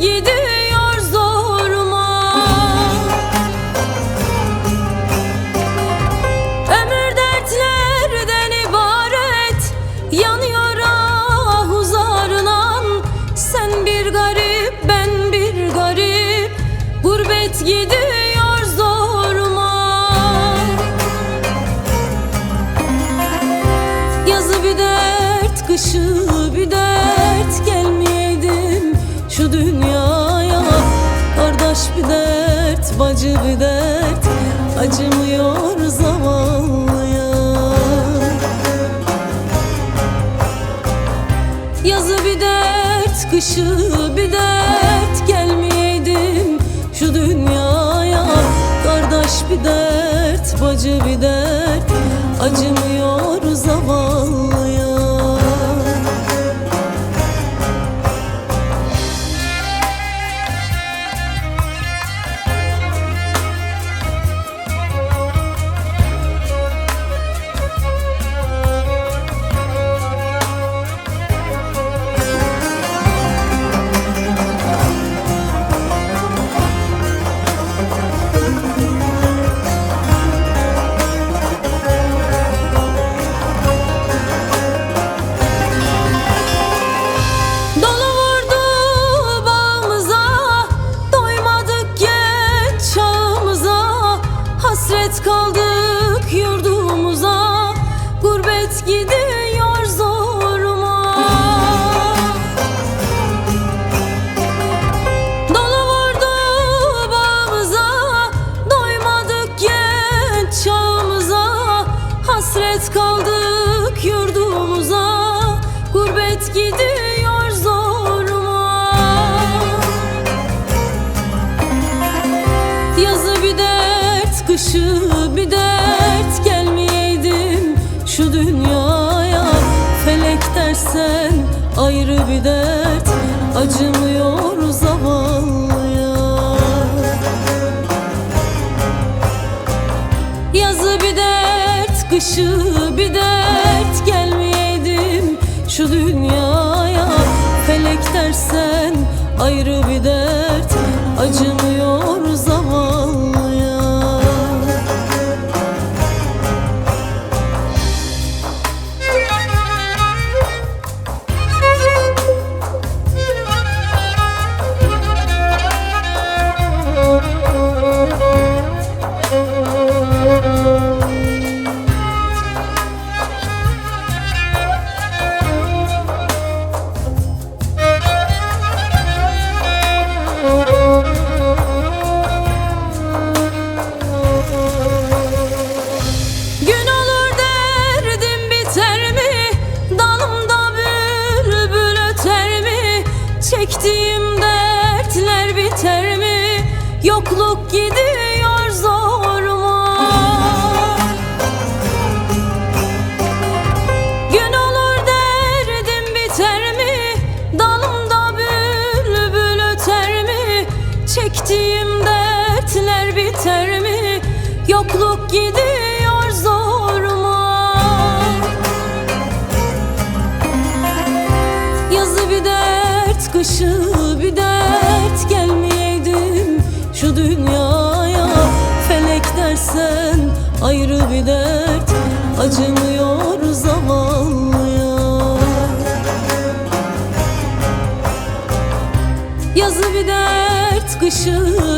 gidiyor zoruma. Ömür dertlerden ibaret Yanıyor ah huzarlan Sen bir garip ben bir garip Gurbet gidiyor zoruma. Yazı bir dert kışı bir dert. Bacı bir dert Acımıyor zavallıya Yazı bir dert, kışı bir dert Gelmeyeydim şu dünyaya. Kardeş bir dert, bacı bir dert Acımıyor It's kaldı. Felek dersen ayrı bir dert. Acımıyor zavallıya. Yazı bir dert, kışı bir dert. Gelmeyeydim şu dünyaya. Felek dersen ayrı bir dert. Acımıyor biter mi? Yokluk gidiyor zoruma Gün olur derdim biter mi? Dalımda bülbül öter mi? Çektiğim dertler biter mi? Yokluk gidiyor ayrı bir dert Acımıyor zavallıya Yazı bir dert, kışı